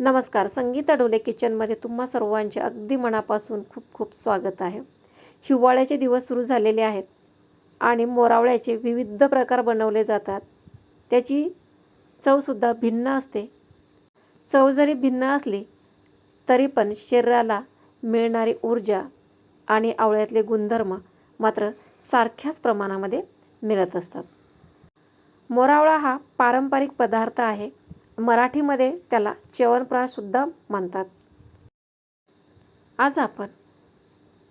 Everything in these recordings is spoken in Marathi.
नमस्कार संगीता डोले किचनमध्ये तुम्हा सर्वांचे अगदी मनापासून खूप खूप स्वागत आहे. हिवाळ्याचे दिवस सुरू झालेले आहेत आणि मोरावळ्याचे विविध प्रकार बनवले जातात. त्याची चवसुद्धा भिन्न असते. चव जरी भिन्न असली तरी पण शरीराला मिळणारी ऊर्जा आणि आवळ्यातले गुणधर्म मात्र सारख्याच प्रमाणामध्ये मिळत असतात. मोरावळा हा पारंपरिक पदार्थ आहे. मराठीमध्ये त्याला च्यवनप्राशसुद्धा म्हणतात. आज आपण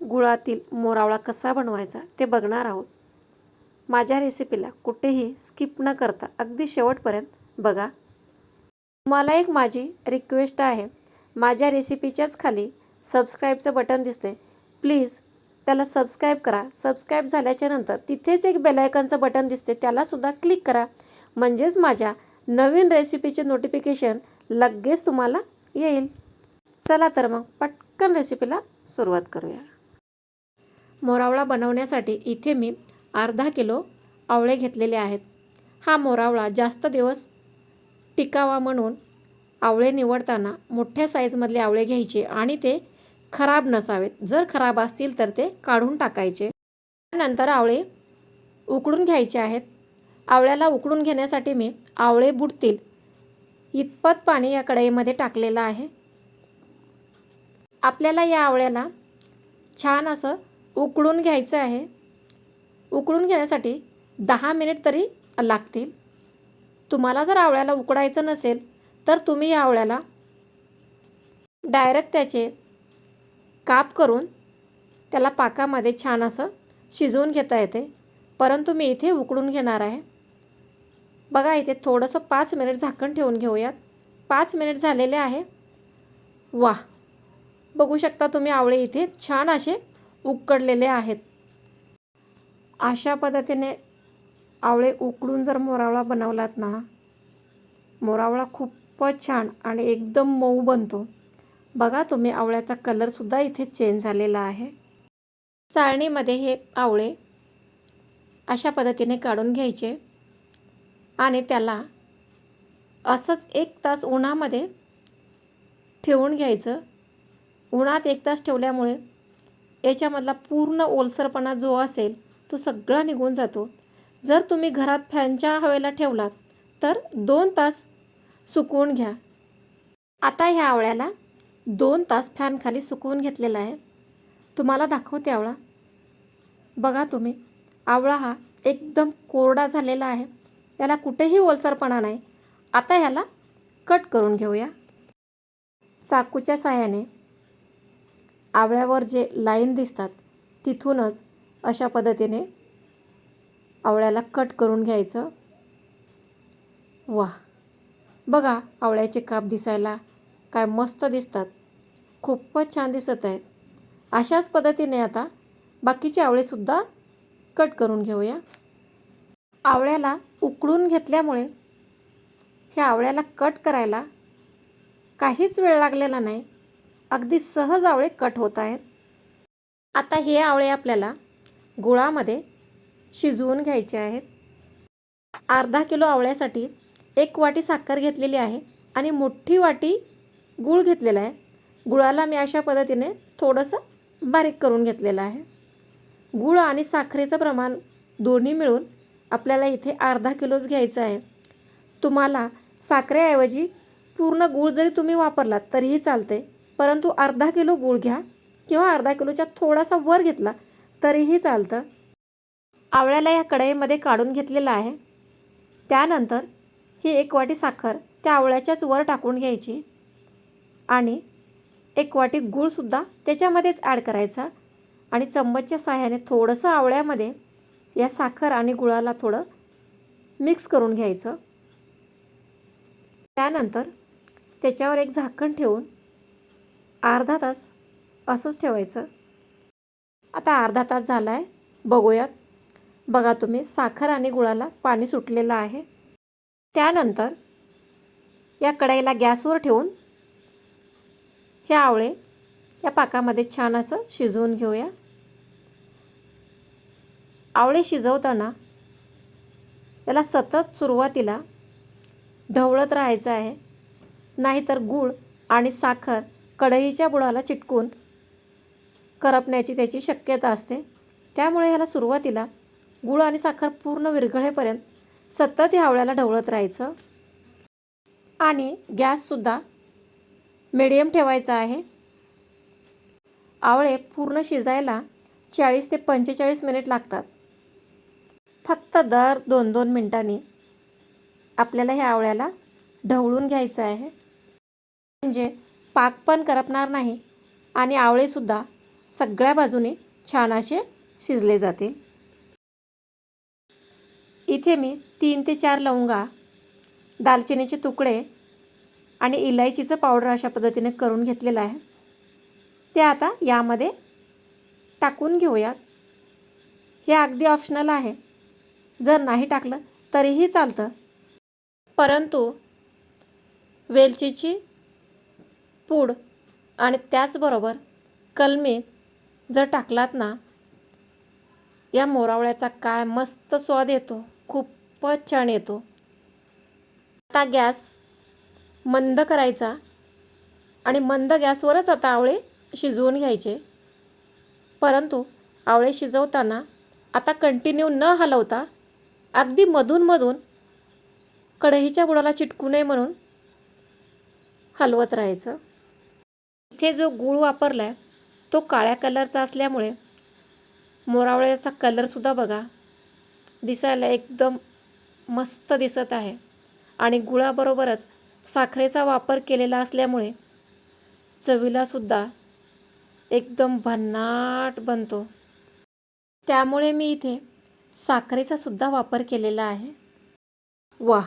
गुळातील मोरावळा कसा बनवायचा ते बघणार आहोत. माझ्या रेसिपीला कुठेही स्किप न करता अगदी शेवटपर्यंत बघा. मला एक माझी रिक्वेस्ट आहे. माझ्या रेसिपीच्याच खाली सबस्क्राईबचं बटन दिसते प्लीज त्याला सबस्क्राईब करा. सबस्क्राईब झाल्याच्यानंतर तिथेच एक बेलायकनचं बटन दिसते त्यालासुद्धा क्लिक करा. म्हणजेच माझ्या नवीन रेसिपीचे नोटिफिकेशन लगेच तुम्हाला येईल. चला तर मग पटकन रेसिपीला सुरुवात करूया. मोरावळा बनवण्यासाठी इथे मी अर्धा किलो आवळे घेतलेले आहेत. हा मोरावळा जास्त दिवस टिकावा म्हणून आवळे निवडताना मोठ्या साईजमधले आवळे घ्यायचे आणि ते खराब नसावेत. जर खराब असतील तर ते काढून टाकायचे. त्यानंतर आवळे उकडून घ्यायचे आहेत. आवळ्याला उकडून घेण्यासाठी मी आवळे बुडतील. इतपत पाणी या कढईमध्ये टाकलेलं आहे. आपल्याला या आवळ्याला छान असं उकळून घ्यायचं आहे. उकळून घेण्यासाठी दहा मिनिट तरी लागतील. तुम्हाला जर आवळ्याला उकडायचं नसेल तर तुम्ही या आवळ्याला डायरेक्ट त्याचे काप करून त्याला पाकामध्ये छान असं शिजवून घेता येते. परंतु मी इथे उकडून घेणार आहे. बघा इथे थोडंसं पाच मिनिट झाकण ठेवून घेऊयात. पाच मिनिट झालेले आहे. वा बघू शकता तुम्ही आवळे इथे छान असे उकडलेले आहेत. अशा पद्धतीने आवळे उकडून जर मोरावळा बनवलात ना मोरावळा खूपच छान आणि एकदम मऊ बनतो. बघा तुम्ही आवळ्याचा कलरसुद्धा इथे चेंज झालेला आहे. चाळणीमध्ये हे आवळे अशा पद्धतीने काढून घ्यायचे. आणि त्याला असंच एक तास उन्हामध्ये ठेवून घ्यायचं. उन्हात एक तास ठेवल्यामुळे याच्यामधला पूर्ण ओलसरपणा जो असेल तो सगळा निघून जातो. जर तुम्ही घरात फॅनच्या हवेला ठेवलात तर दोन तास सुकवून घ्या. आता ह्या आवळ्याला दोन तास फॅनखाली सुकवून घेतलेला आहे. तुम्हाला दाखवते आवळा. बघा तुम्ही आवळा हा एकदम कोरडा झालेला आहे. त्याला कुठेही ओलसरपणा नाही. आता ह्याला कट करून घेऊया. चाकूच्या साह्याने आवळ्यावर जे लाईन दिसतात तिथूनच अशा पद्धतीने आवळ्याला कट करून घ्यायचं. वा बघा आवळ्याचे काप दिसायला काय मस्त दिसतात. खूपच छान दिसत आहेत. अशाच पद्धतीने आता बाकीचे आवळेसुद्धा कट करून घेऊया. आवळ्याला उकळून घेतल्यामुळे ह्या आवळ्याला कट करायला काहीच वेळ लागलेला नाही. अगदी सहज आवळे कट होत आहेत. आता हे आवळे आपल्याला गुळामध्ये शिजवून घ्यायचे आहेत. अर्धा किलो आवळ्यासाठी एक वाटी साखर घेतलेली आहे आणि मोठी वाटी गूळ घेतलेला आहे. गुळाला मी अशा पद्धतीने थोडंसं बारीक करून घेतलेलं आहे. गूळ आणि साखरेचं प्रमाण दोन्ही मिळून आपल्याला इथे अर्धा किलोच घ्यायचं आहे. तुम्हाला साखरेऐवजी पूर्ण गूळ जरी तुम्ही वापरलात तरीही चालते परंतु अर्धा किलो गूळ घ्या किंवा अर्धा किलोच्या थोडासा वर घेतला तरीही चालतं. आवळ्याला या कढईमध्ये काढून घेतलेलं आहे. त्यानंतर ही एक वाटी साखर त्या आवळ्याच्याच वर टाकून घ्यायची आणि एक वाटी गूळसुद्धा त्याच्यामध्येच ॲड करायचा आणि चम्मचच्या साह्याने थोडंसं आवळ्यामध्ये या साखर आणि गुळाला थोडं मिक्स करून घ्यायचं. त्यानंतर त्याच्यावर एक झाकण ठेवून अर्धा तास असंच ठेवायचं. आता अर्धा तास झाला आहे बघूयात. बघा तुम्ही साखर आणि गुळाला पाणी सुटलेलं आहे. त्यानंतर या कढईला गॅसवर ठेवून हे आवळे या पाकामध्ये छान असं शिजवून घेऊया. आवळे शिजवताना त्याला सतत सुरुवातीला ढवळत राहायचं आहे. नाहीतर गूळ आणि साखर कढईच्या बुडाला चिटकून करपण्याची त्याची शक्यता असते. त्यामुळे ह्याला सुरुवातीला गूळ आणि साखर पूर्ण विरघळेपर्यंत सतत ह्या आवळ्याला ढवळत राहायचं आणि गॅससुद्धा मिडियम ठेवायचा आहे. आवळे पूर्ण शिजायला चाळीस ते पंचेचाळीस मिनिट लागतात. फक्त दर दोन दोन मिनटांनी आपल्याला ह्या आवळ्याला ढवळून घ्यायचं आहे. म्हणजे पाक पण करपणार नाही आणि आवळेसुद्धा सगळ्या बाजूने छान असे शिजले जातील. इथे मी तीन ते चार लवंगा दालचिनीचे तुकडे आणि इलायचीचं पावडर अशा पद्धतीने करून घेतलेलं आहे. ते आता यामध्ये टाकून घेऊयात. हे अगदी ऑप्शनल आहे. जर नाही टाकलं तरीही चालतं. परंतु वेलचीची पूड आणि त्याचबरोबर कलमी जर टाकलात ना या मोरावळ्याचा काय मस्त स्वाद येतो खूपच छान येतो. आता गॅस मंद करायचा आणि मंद गॅसवरच आता आवळे शिजवून घ्यायचे. परंतु आवळे शिजवताना आता कंटिन्यू न हलवता अगदी मधूनमधून कढईच्या बुडाला चिटकू नये म्हणून हलवत राहायचं. इथे जो गूळ वापरला आहे तो काळ्या कलरचा असल्यामुळे मोरावळ्याचा कलरसुद्धा बघा दिसायला एकदम मस्त दिसत आहे. आणि गुळाबरोबरच साखरेचा वापर केलेला असल्यामुळे चवीलासुद्धा एकदम भन्नाट बनतो. त्यामुळे मी इथे साखरेचा सुद्धा वापर केलेला आहे. वा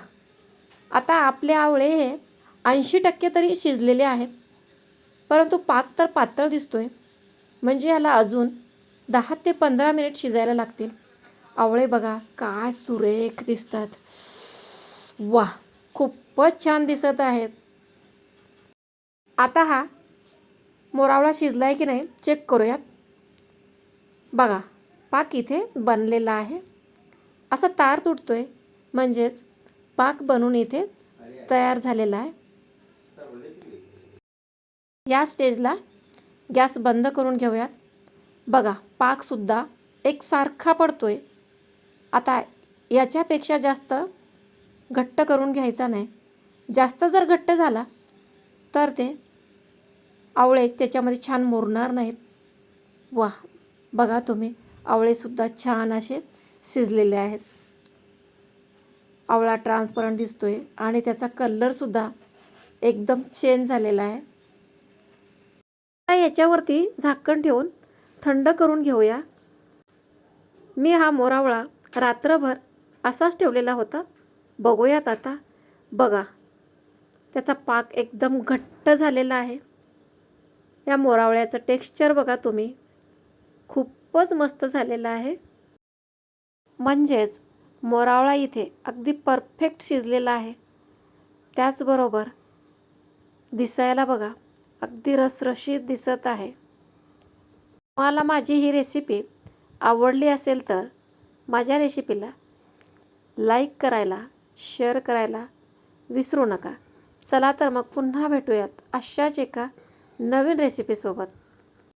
आता आपले आवळे हे ऐंशी टक्के तरी शिजलेले आहेत. परंतु पाक तर पातळ दिसतोय. म्हणजे ह्याला अजून दहा ते पंधरा मिनिट शिजायला लागतील. आवळे बघा काय सुरेख दिसतात. वा खूपच छान दिसत आहेत. आता हा मोरावळा शिजला आहे की नाही चेक करूयात. बघा. पाक इथे बनलेला आहे. असा तार तुटतो आहे म्हणजेच पाक बनून इथे तयार झालेला आहे. या स्टेजला गॅस बंद करून घेऊयात. बघा पाकसुद्धा एकसारखा आहे आता याच्यापेक्षा जास्त घट्ट करून घ्यायचा नाही. जास्त जर घट्ट झाला तर ते आवळे त्याच्यामध्ये छान मुरणार नाहीत. वा बघा तुम्ही. आवळेसुद्धा छान असे शिजलेले आहेत. आवळा ट्रान्सपरंट दिसतो आहे आणि त्याचा कलरसुद्धा एकदम चेंज झालेला आहे. आता याच्यावरती झाकण ठेवून थंड करून घेऊया. मी हा मोरावळा रात्रभर असाच ठेवलेला होता. बघूयात आता. बघा. त्याचा पाक एकदम घट्ट झालेला आहे. या मोरावळ्याचं टेक्स्चर बघा तुम्ही. खूपच मस्त झालेलं आहे. म्हणजेच मोरावळा इथे अगदी परफेक्ट शिजलेला आहे. त्याचबरोबर दिसायला बघा अगदी रसरशीत दिसत आहे. मला माझी ही रेसिपी आवडली असेल तर माझ्या रेसिपीला लाईक करायला शेअर करायला विसरू नका. चला तर मग पुन्हा भेटूयात अशाच एका नवीन रेसिपीसोबत